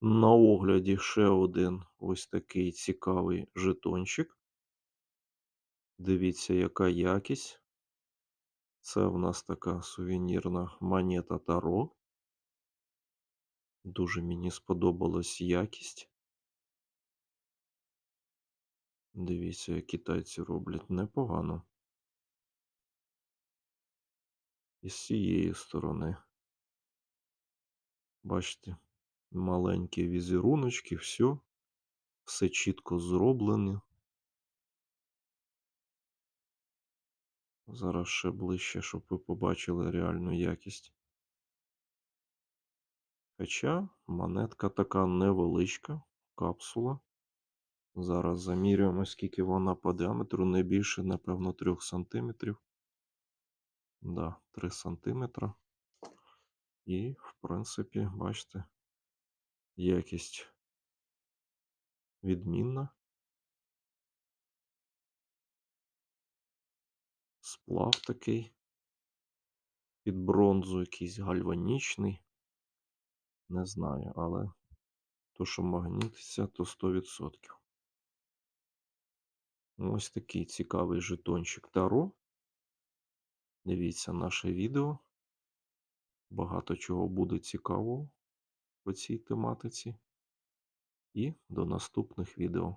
На огляді ще один ось такий цікавий жетончик. Дивіться, яка якість. Це в нас така сувенірна монета Таро. Дуже мені сподобалась якість. Дивіться, як китайці роблять непогано. І з цієї сторони. Бачите, маленькі візеруночки, все. Все чітко зроблено. Зараз ще ближче, щоб ви побачили реальну якість. Хоча монетка така невеличка, капсула. Зараз замірюємо, скільки вона по діаметру, не більше, напевно, 3 см. Да, 3 см. І, в принципі, бачите, якість відмінна. Сплав такий. Під бронзу якийсь гальванічний. Не знаю, але то, що магнітиться, то 100%. Ось такий цікавий жетончик Таро. Дивіться наше відео. Багато чого буде цікавого по цій тематиці. І до наступних відео.